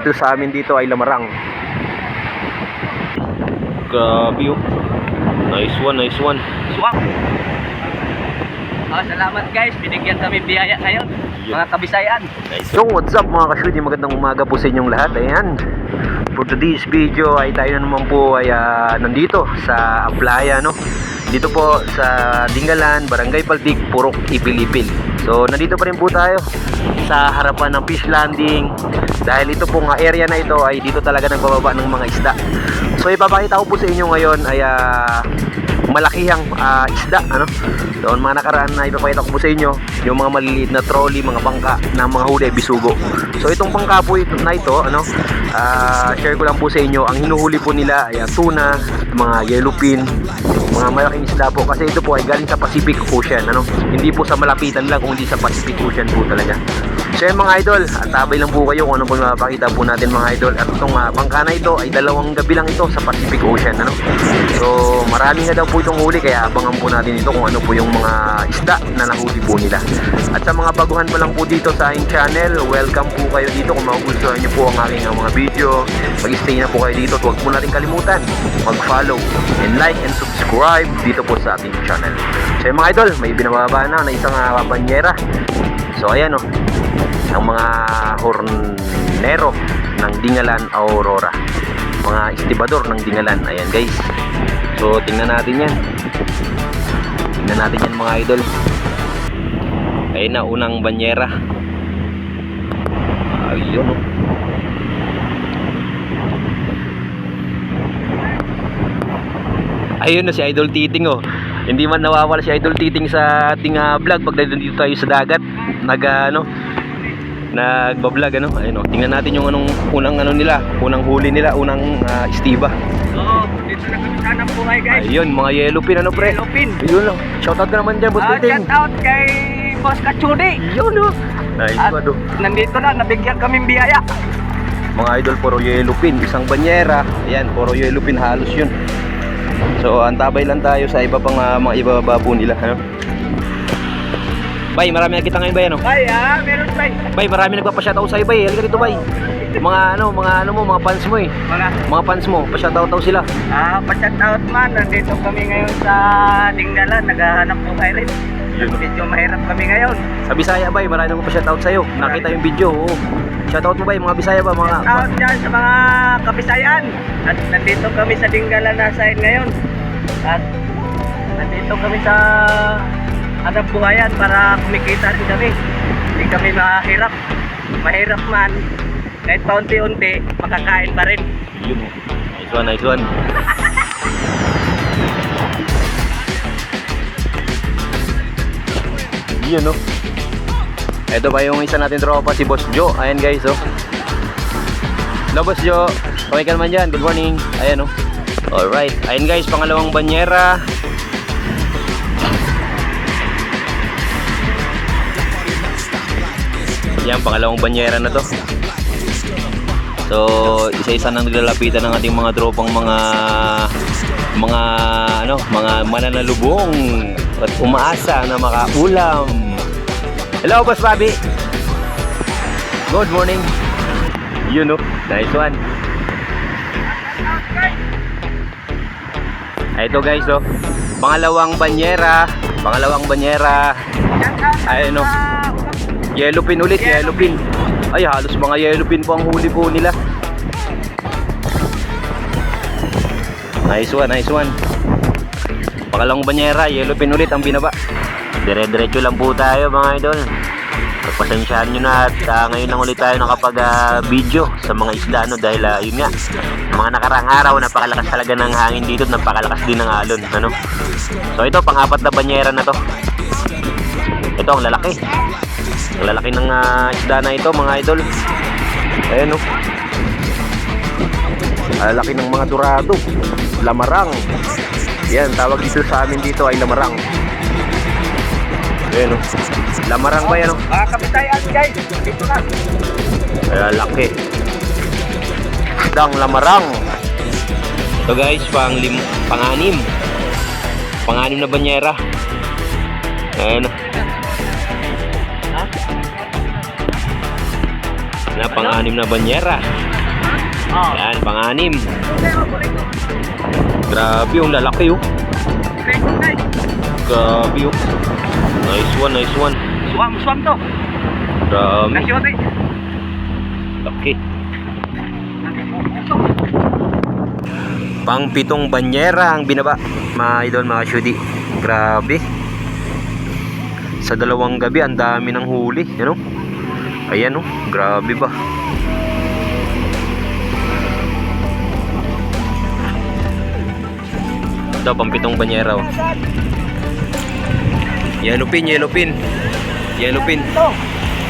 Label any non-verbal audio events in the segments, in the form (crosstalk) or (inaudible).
dito sa amin dito ay lamarang. Grabe oh. Nice one, nice one. Swak. Ah, salamat guys, binigyan kami biyaya ngayon. Mga kabisayan. So what's up mga kasyudi, magandang umaga po sa inyong lahat. Ayan. For today's video ay tayo na naman po ay ah, nandito sa Aplaya no. Dito po sa Dingalan, Barangay Paltik, Purok Ipilipil. So nandito pa rin po tayo sa harapan ng fish landing dahil ito pong area na ito ay dito talaga nagbababa ng mga isda. So ipapakita ko po sa inyo ngayon ay ah, malakihang ah, isda ano? Doon mga nakaraan na ipapakita ko po sa inyo yung mga maliliit na trolley mga bangka na mga huli bisugo. So itong bangka po ito, na ito ano ah, share ko lang po sa inyo ang hinuhuli po nila ay tuna mga yellowfin mga malaking isda po. Kasi ito po ay galing sa Pacific Ocean ano? Hindi po sa malapitan lang kundi sa Pacific Ocean po talaga so yan mga idol at tabay lang po kayo kung ano po mapakita po natin mga idol. At itong ah, bangka ito ay dalawang gabi lang ito sa Pacific Ocean ano? So marami na daw po itong huli kaya abangan po natin ito kung ano po yung mga isda na nahuli po nila. At sa mga baguhan pa lang po dito sa aking channel welcome po kayo dito. Kung magugustuhan nyo po ang aking ah, mga video mag-stay na po kayo dito. At huwag po natin kalimutan mag-follow and like and subscribe dito po sa ating channel. So yung mga idol may binababa na na isang uh, banyera. So ayan o ang mga hornero ng Dingalan Aurora. Mga istibador ng Dingalan. Ayan guys. So tingnan natin yan. Tingnan natin yan mga idol. Ayun na unang banyera. Ayun o ayun na si Idol Titing oh. Hindi man nawawala si Idol Titing sa ating ah, vlog. Pag nandito tayo sa dagat nag ah, ano nagbablog ano? Ayun oh. Tingnan natin yung anong unang ano nila unang huli nila unang ah, istiba. Oo, dito na kami sana buhay guys. ayun mga yellowfin ano pre? Lupin. ayun lang shoutout ka naman dyan boss Ah, Titing shout out kay Boss Kachudi. ayun oh. Nice At one oh nandito na, nabigyan kami biyaya. mga idol puro yellowfin isang banyera. Ayan puro yellowfin halos yun. So antabay lang tayo sa iba pang ah, mga ibaba po nila ano Bay, marami nakita ngayon bay ano? Bay, ah, meron bay. Bay, marami nagpapa-shoutout sa'yo bay. Halika dito bay. Mga ano, mga ano mo, mga fans mo eh. Mga, Mga fans mo, pa-shoutout daw sila. ah, pa-shout out man. Nandito kami ngayon sa Dinggalan. Naghahanap buhay rin. Medyo mahirap kami ngayon. Sa Bisaya bay, marami nagpapa-shoutout sa'yo. Nakita yung video, oo. Shoutout mo bay, mga Bisaya ba, mga... Shout out dyan sa mga kabisayan. At nandito kami sa Dinggalan na side ngayon. At nandito kami sa hanap buhayan para kumikita din kami. Hindi kami mahirap. Mahirap man. Kahit paunti-unti, makakain pa rin. Yun. Nice one, nice one. Yun, no? Ito ba yung isa natin tropa, si Boss Joe. Ayan guys, oh. Hello, Boss Joe. Okay ka naman dyan. Good morning. Ayan, oh. Alright. Ayan guys, pangalawang banyera. Yan, pangalawang banyera na to. So, isa-isa nang naglalapitan ng ating mga tropang mga mga ano, mga mananalubong at umaasa na makaulam. Hello, Boss Bobby. Good morning. You know, nice one. Ay, Ito guys, oh. Pangalawang banyera, pangalawang banyera. Ayun, no. Yellowfin ulit, yellowfin. Ay, halos mga yellowfin po ang huli po nila. Nice one, nice one. Pangalawang banyera, yellowfin ulit ang binaba. Dire-diretso lang po tayo mga idol. Pagpasensyahan nyo na at ah, ngayon lang ulit tayo nakapag-video sa mga isla no, dahil ah, yun nga, mga nakarang araw napakalakas talaga ng hangin dito at napakalakas din ng alon. Ano? So ito, pang-apat na banyera na to. Ito ang lalaki. Ang lalaki ng ah, isda na ito mga idol. Ayan oh. Ang lalaki ng mga dorado. Lamarang. Yan, tawag dito sa amin dito ay lamarang. Ayan oh. Lamarang ba yan oh? Mga kabisayan guys, dito na. Lalaki. Isdang lamarang. Ito guys, pang lim, pang-anim. Pang-anim na banyera. Ayan oh. Na pang-anim na banyera. Oh. Yan, pang-anim. Oh. Grabe yung lalaki oh. Okay, okay. Grabe oh. Nice one, nice one. Swam, swam to. Grabe. Nasyote. Laki. Pang pitong banyera ang binaba. Mga idol, mga shudi. Grabe. Sa dalawang gabi, ang dami ng huli. Yan oh. Ayan oh. Grabe ba. Ito, pang pitong banyera oh. Yellow pin, yellow pin. Yellow pin.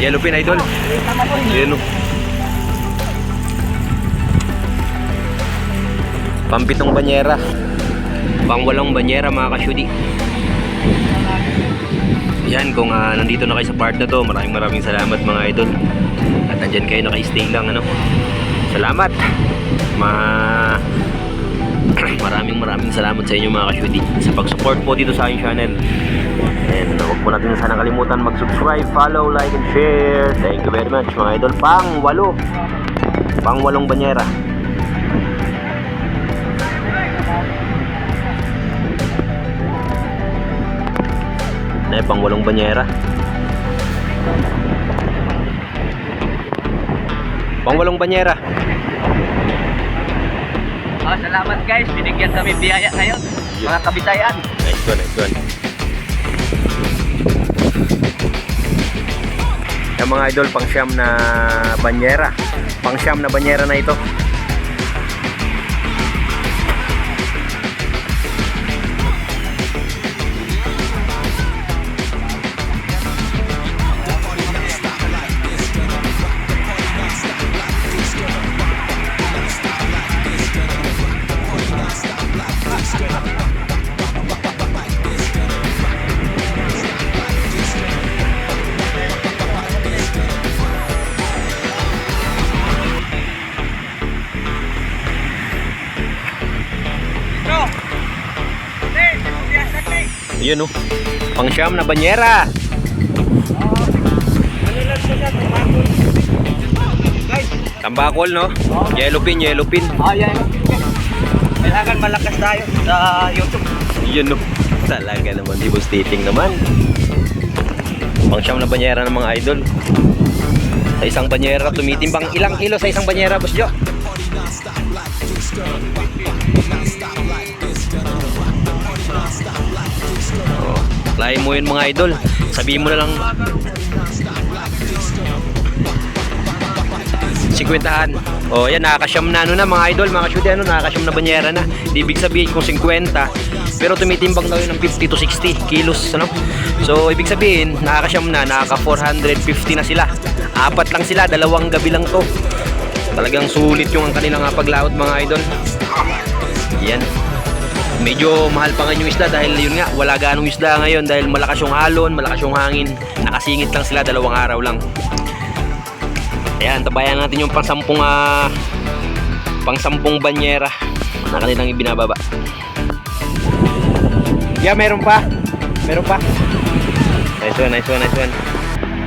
Yellow pin, idol. O. Pampitong banyera. Pangwalong banyera mga kasyudi. Yan, kung ah, nandito na kayo sa part na to, maraming maraming salamat mga idol. At andyan kayo naka-stay lang, ano. Salamat. Ma... (clears throat) maraming maraming salamat sa inyo mga kasyudi sa pag-support po dito sa aking channel. And uh, huwag po natin sana kalimutan mag-subscribe, follow, like, and share. Thank you very much mga idol. Pang walo. Pang walong banyera. Pang walong banyera. Pang walong banyera. Oh, salamat guys. Binigyan kami biyaya ngayon. Mga kabitayan. Nice one, nice one. Yung mga idol, pang siyam na banyera. Pang siyam na banyera na ito. Yun oh. Pang siyam na banyera. Tambakol no? Yellow pin, yellow pin. Ah, yan. Kailangan malakas tayo sa YouTube. Yun no. Talaga naman, di stating naman. Pang siyam na banyera ng mga idol. Sa isang banyera, tumitimbang ilang kilo sa isang banyera, boss Jo? Lahi mo yun mga idol. Sabihin mo na lang 50 Oh, yan nakakasyam na ano na mga idol, mga shoot ano, nakakasyam na banyera na. Di ibig sabihin kung 50, pero tumitimbang daw yun ng 50 to 60 kilos, ano? So, ibig sabihin, nakakasyam na, nakaka 450 na sila. Apat lang sila, dalawang gabi lang to. Talagang sulit yung ang kanilang ah, paglaot mga idol. Yan. Medyo mahal pa nga yung isda dahil yun nga, wala ganong isda ngayon dahil malakas yung alon, malakas yung hangin. Nakasingit lang sila dalawang araw lang. Ayan, tabayan natin yung pangsampung ah, pangsampung banyera na kanilang ibinababa. Yeah, meron pa. Meron pa. Nice one, nice one, nice one.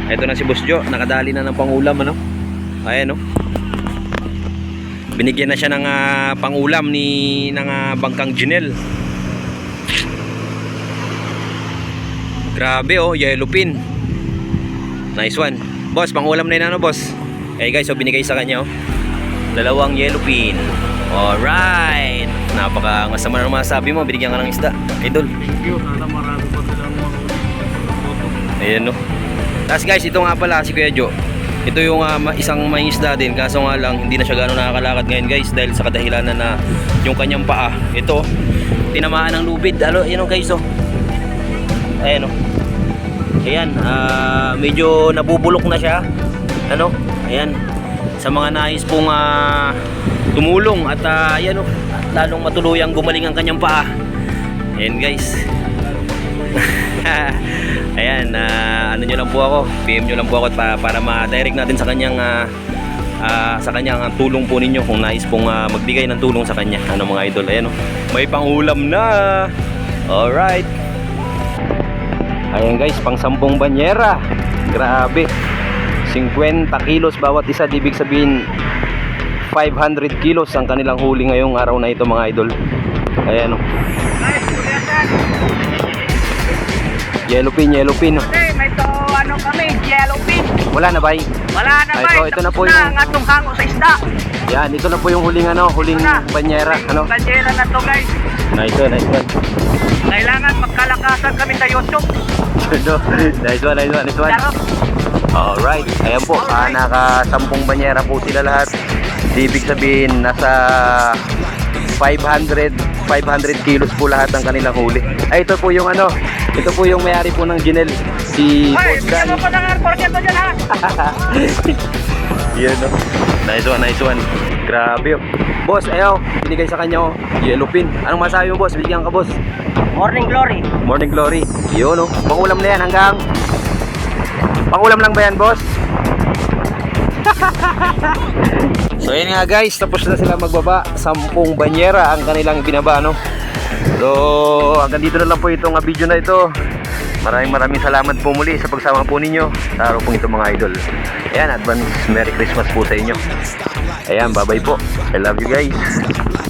Ito na si Boss Jo, nakadali na ng pangulam ano. Ayan oh. Binigyan na siya ng ah, pangulam ni ng ah, bangkang Junel. Grabe oh, yellow pin. Nice one. Boss, pangulam na yun ano, boss? Eh guys, so binigay sa kanya oh. Dalawang yellow pin. Alright. Napaka masama na masabi mo, binigyan ka ng isda. Idol. Thank you. Sana marami pa silang mga Ayan no. Tapos guys, ito nga pala si Kuya Jo. Ito yung ma- isang may din kaso nga lang hindi na siya gano'ng nakakalakad ngayon guys dahil sa kadahilanan na yung kanyang paa. Ito, tinamaan ng lubid. Alo, yun guys oh. Ayan oh. Ayan, ah, medyo nabubulok na siya. Ano? Ayan. Sa mga nais pong ah, tumulong at ah, ayan oh, lalong matuluyang gumaling ang kanyang paa. Ayan guys. (laughs) Ayan, ah, ano nyo lang po ako, PM nyo lang po ako pa, para ma-direct natin sa kanyang ah, ah, sa kanyang ah, tulong po ninyo kung nais pong ah, magbigay ng tulong sa kanya. Ano mga idol, ayan oh. May pangulam na. Alright. Ayan guys, pang sampung banyera. Grabe. 50 kilos bawat isa, ibig sabihin 500 kilos ang kanilang huli ngayong araw na ito mga idol. Ayan oh. Kuliasan. Yellowfin, yellowfin. oh. Hey, may to ano kami, yellow pin. Wala na ba? Wala na Ay, ba? so ito na po yung- ang atong hango sa isda. Yan, ito na po yung huling ano, huling na. banyera. Ano? Banyera na to guys. Nice one, nice one. Kailangan magkalakasan kami sa YouTube. nice one, nice one, nice one. Charot. Alright, ayan po, ah, naka-sampung banyera po sila lahat. Ibig sabihin, nasa 500, 500 kilos po lahat ng kanilang huli. Ay, ito po yung ano, ito po yung may-ari po ng Ginel, si bigyan Dan. mo pa ng porsyento dyan ha. Yan no. Nice one, nice one. Grabe oh. Boss, ayaw, binigay sa kanya oh, yellow pin. Anong masabi mo boss? Bigyan ka boss. Morning glory. Morning glory. Yun oh. Pangulam na yan hanggang... Pangulam lang ba yan boss? (laughs) so yun nga guys, tapos na sila magbaba. Sampung banyera ang kanilang binaba no. So hanggang dito na lang po itong ah, video na ito. Maraming maraming salamat po muli sa pagsama po ninyo sa araw pong ito mga idol. Ayan, advance Merry Christmas po sa inyo. Ayan, bye bye po. I love you guys.